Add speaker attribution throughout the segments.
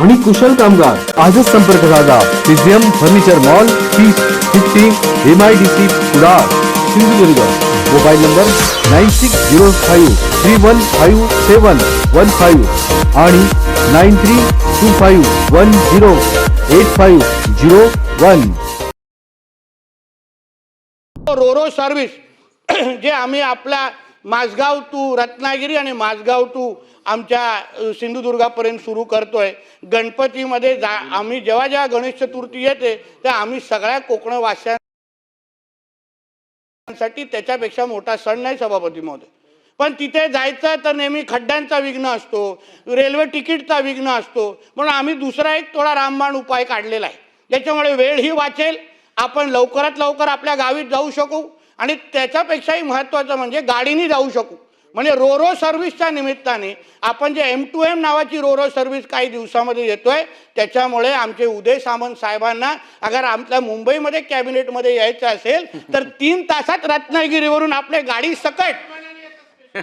Speaker 1: आणि कुशल कामगार. आजच संपर्क साधा. पिझियम फर्निचर मॉल तीस fifty M I D C Kudal Sindhudurg. Mobile number nine six zero five three one five seven one five आणि nine three two five one zero eight five zero one
Speaker 2: roro service जे आम्ही आपल्या Mazgaon to Ratnagiri आणि Mazgaon to आमच्या सिंधुदुर्गापर्यंत सुरू करतोय. गणपतीमध्ये जा आम्ही जेव्हा जेव्हा गणेश चतुर्थी येते तेव्हा आम्ही सगळ्या कोकणवासियांसाठी त्याच्यापेक्षा मोठा सण नाही सभापती महोदय पण तिथे जायचं तर नेहमी खड्ड्यांचा विघ्न असतो रेल्वे तिकीटचा विघ्न असतो. म्हणून आम्ही दुसरा एक थोडा रामबाण उपाय काढलेला आहे. ज्याच्यामुळे वेळही वाचेल आपण लवकरात लवकर आपल्या गावीत जाऊ शकू. आणि त्याच्यापेक्षाही महत्त्वाचं म्हणजे गाडीने जाऊ शकू. म्हणजे रोरो सर्व्हिसच्या निमित्ताने आपण जे एम टू एम नावाची रोरो सर्व्हिस काही दिवसामध्ये येतोय त्याच्यामुळे आमचे उदय सामंत साहेबांना अगर आमच्या मुंबईमध्ये कॅबिनेटमध्ये यायचं असेल तर तीन तासात रत्नागिरीवरून आपल्या गाडी सकट.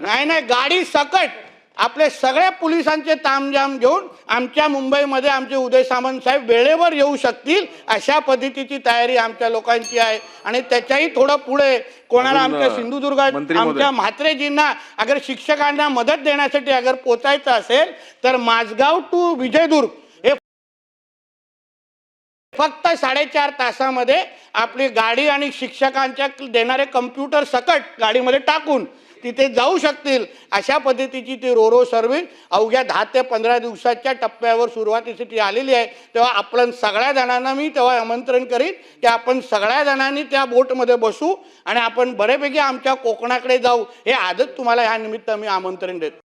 Speaker 2: नाही नाही गाडी सकट. आपले सगळ्या पोलिसांचे तामजाम घेऊन आमच्या मुंबईमध्ये आमचे उदय सामंत साहेब वेळेवर येऊ शकतील अशा पद्धतीची तयारी आमच्या लोकांची आहे आणि त्याच्याही थोडं पुढे कोणाला आमच्या सिंधुदुर्गात. आमच्या म्हात्रेजींना अगर शिक्षकांना मदत देण्यासाठी अगर पोचायचं असेल तर माझगाव टू विजयदुर्ग हे फक्त साडेचार तासामध्ये आपली गाडी आणि शिक्षकांच्या देणारे कम्प्युटर सकट गाडीमध्ये टाकून तिथे जाऊ शकतील. अशा पद्धतीची ती रोरो सर्व्हिस अवघ्या दहा ते पंधरा दिवसाच्या टप्प्यावर सुरुवातीसाठी आलेली आहे. तेव्हा आपण सगळ्या जणांना मी तेव्हा आमंत्रण करीन की आपण सगळ्या जणांनी त्या बोटमध्ये बसू आणि आपण बऱ्यापैकी आमच्या कोकणाकडे जाऊ. हे आजच तुम्हाला ह्या निमित्त मी आमंत्रण देतो.